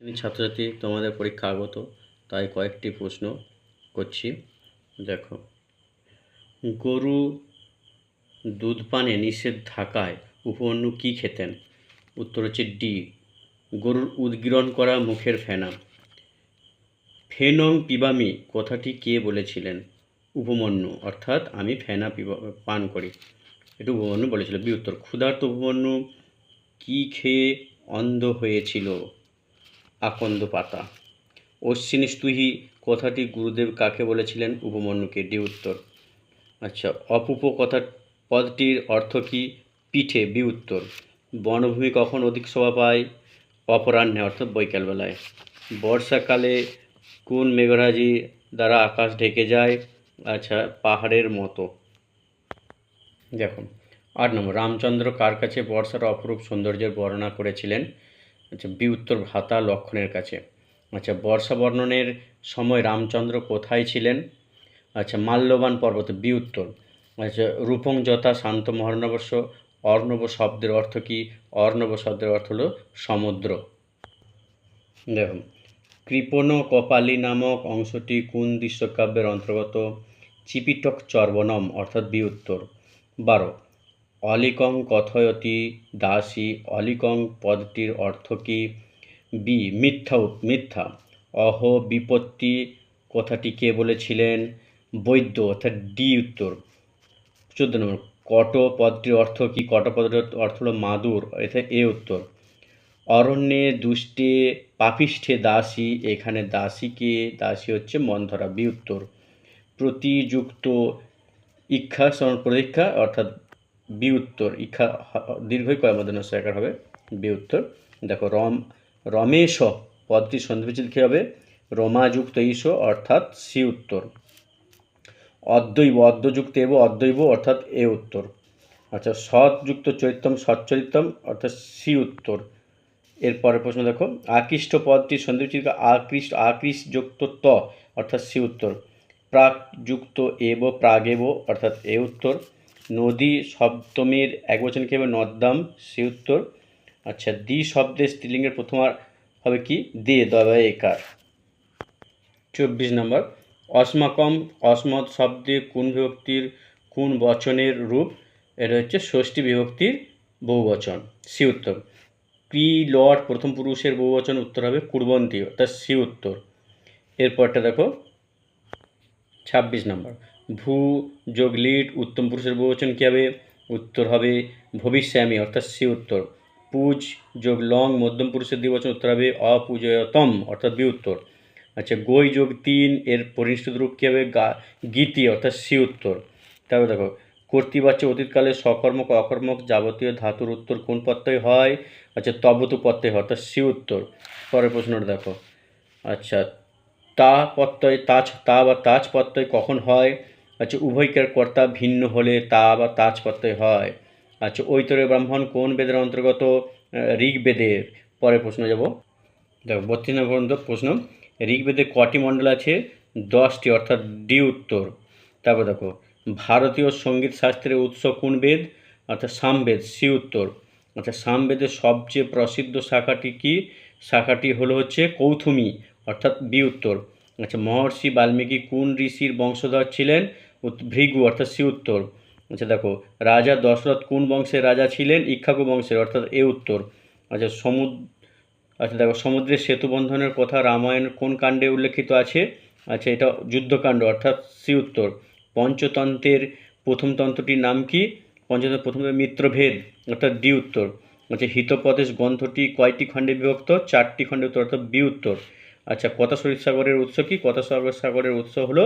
ছাত্রছাত্রী, তোমাদের পরীক্ষা আগত, তাই কয়েকটি প্রশ্ন করছি। দেখো, গরু দুধ পানে নিষেধ থাকায় উপমান্য কী খেতেন? উত্তর হচ্ছে ডি, গরুর উদ্গীরণ করা মুখের ফেনা। ফেনং পিবামি, কথাটি কে বলেছিলেন? উপমন্যু, অর্থাৎ আমি ফেনা পান করি। এটা উপমন্যু বলেছিল। বি উত্তর, ক্ষুধার্ত উপমন্যু কী খেয়ে অন্ধ হয়েছিল? আকন্দ পাতা। অশ্বিনী স্তুহি কথাটি গুরুদেব কাকে বলেছিলেন? উপমন্যুকে ডি উত্তর। আচ্ছা অপুপ কথা পদটির অর্থ কী? পিঠে বি উত্তর। বনভূমি কখন অধিক শোভা পায়? অপরাহ্নে, অর্থাৎ বৈকালবেলায়। বর্ষাকালে কোন মেঘরাজি দ্বারা আকাশ ঢেকে যায়? আচ্ছা পাহাড়ের মতো। দেখুন, আট নম্বর, রামচন্দ্র কার কাছে বর্ষার অপরূপ সৌন্দর্যের বর্ণনা করেছিলেন? আচ্ছা উত্তর ভাতা লক্ষণের কাছে। আচ্ছা বর্ষা বর্ণনের সময় রামচন্দ্র কোথায় ছিলেন? আচ্ছা মাল্যবান পর্বত উত্তর আচ্ছা রূপং যথা শান্ত মহানবর্ষ অর্ণব শব্দের অর্থ কী? অর্ণব শব্দের অর্থ হলো সমুদ্র। দেখুন, কৃপণ কপালী নামক অংশটি কোন দৃশ্যকাব্যের অন্তর্গত? চিপিটক চর্বণম অর্থাৎ উত্তর বারো অলিকং কথয়তি দাসী, অলিকং পদটির অর্থ কী? বি, মিথ্যা মিথ্যা। অহ, বিপত্তি কথাটি কে বলেছিলেন? বৈদ্য, অর্থাৎ ডি উত্তর। চোদ্দ নম্বর, কট পদটির অর্থ কী? কট পদটির অর্থ হলো মাদুর, এতে এ উত্তর। অরণ্যে দুষ্টে পাপিষ্ঠে দাসী, এখানে দাসীকে দাসী হচ্ছে মন্ধরা, বি উত্তর। প্রতিযুক্ত ইক্ষা প্রতীক্ষা, অর্থাৎ বি উত্তর হ- দীর্ঘই কয়মদন একার হবে? বি উত্তর দেখো, রম, রমেশ পদটি সন্ধিবিচ্ছেদ কী হবে? রমাযুক্ত ঈশ, অর্থাৎ সি উত্তর। অদ্বৈব অদ্যযুক্ত এব, অদ্বৈব, অর্থাৎ এ উত্তর। আচ্ছা সৎযুক্ত চরিত্রম সচ্চরিত্রম অর্থাৎ সি উত্তর। এরপরের প্রশ্ন দেখো, আকৃষ্ট পদটি সন্ধিবিচ্ছেদ আকৃষ্ট আকৃষ্ট যুক্ত ত, অর্থাৎ সি উত্তর। প্রাক যুক্ত এব, প্রাগেব, অর্থাৎ এ উত্তর। নদী সপ্তমীর এক বচন কী হবে? নদ্দাম, সি উত্তর। আচ্ছা দ্বি শব্দের স্ত্রীলিঙ্গের প্রথম আর হবে কি? দে দবা একার। চব্বিশ নম্বর। অস্মাকম, অসমত শব্দে কোন বিভক্তির কোন বচনের রূপ? এটা হচ্ছে ষষ্ঠী বিভক্তির বহুবচন। সি উত্তর। ক্রি লট প্রথম পুরুষের বহুবচন? উত্তর হবে কুর্বন্তী অর্থাৎ সি উত্তর। এরপরটা দেখো। ছাব্বিশ নম্বর। ভূ যোগ লিট উত্তম পুরুষের বহুবচন কী হবে উত্তর হবে ভবিষ্যামী, অর্থাৎ সি উত্তর। পুজ যোগ লং, মধ্যম পুরুষের দ্বিবচন উত্তর হবে অপূজয়তম, অর্থাৎ বি উত্তর আচ্ছা গই যোগ তিন, এর পরিনিষ্ঠিত রূপ কী হবে গা, গীতি, অর্থাৎ সি উত্তর। তারপর দেখো, কর্তৃবাচ্য অতীতকালে সকর্মক, অকর্মক যাবতীয় ধাতুর উত্তর কোন প্রত্যয় হয়? আচ্ছা তবতু প্রত্যয় হয়, অর্থাৎ সি উত্তর। পরের প্রশ্নটা দেখো। আচ্ছা তা প্রত্যয় তাজ তা বা তাজ প্রত্যয় কখন হয়? আচ্ছা উভয়কার কর্তা ভিন্ন হলে তা বা তাজ প্রত্যয় হয়। আচ্ছা ঐতরে ব্রাহ্মণ কোন বেদের অন্তর্গত? ঋগ্বেদের পরের প্রশ্ন যাব। দেখো, বত্রিশ নম্বর পর্যন্ত প্রশ্ন। ঋগ্বেদে কটি মণ্ডল আছে? দশটি, অর্থাৎ ডি উত্তর। তারপর দেখো, ভারতীয় সংগীত শাস্ত্রের উৎস কোন বেদ? অর্থাৎ সামবেদ, সি উত্তর। আচ্ছা সামবেদের সবচেয়ে প্রসিদ্ধ শাখাটি কি? শাখাটি হলো হচ্ছে কৌথুমি, অর্থাৎ বি উত্তর। আচ্ছা মহর্ষি বাল্মীকি কোন ঋষির বংশধর ছিলেন? ভৃগু, অর্থাৎ সি উত্তর। আচ্ছা দেখো, রাজা দশরথ কোন বংশের রাজা ছিলেন? ইক্ষাকু বংশের, অর্থাৎ এ উত্তর। আচ্ছা সমুদ্র আচ্ছা দেখো, সমুদ্রের সেতু বন্ধনের কথা রামায়ণ কোন কাণ্ডে উল্লেখিত আছে? আচ্ছা এটা যুদ্ধকাণ্ড, অর্থাৎ সি উত্তর। পঞ্চতন্ত্রের প্রথম তন্ত্রটির নাম কি? পঞ্চতন্ত্রের প্রথম মিত্রভেদ, অর্থাৎ ডি উত্তর। আচ্ছা হিতোপদেশ গ্রন্থটি কয়টি খণ্ডে বিভক্ত? চারটি খণ্ডে উত্তর, অর্থাৎ বি উত্তর। আচ্ছা কথা সাগরের উৎস কি? কথা সাগর সাগরের উৎস হলো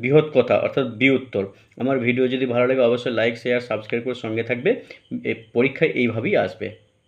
বৃহৎ কথা, অর্থাৎ বি উত্তর আমার ভিডিও যদি ভালো লাগে, অবশ্যই লাইক শেয়ার সাবস্ক্রাইব করে সঙ্গে থাকবে। পরীক্ষায় এইভাবেই আসবে।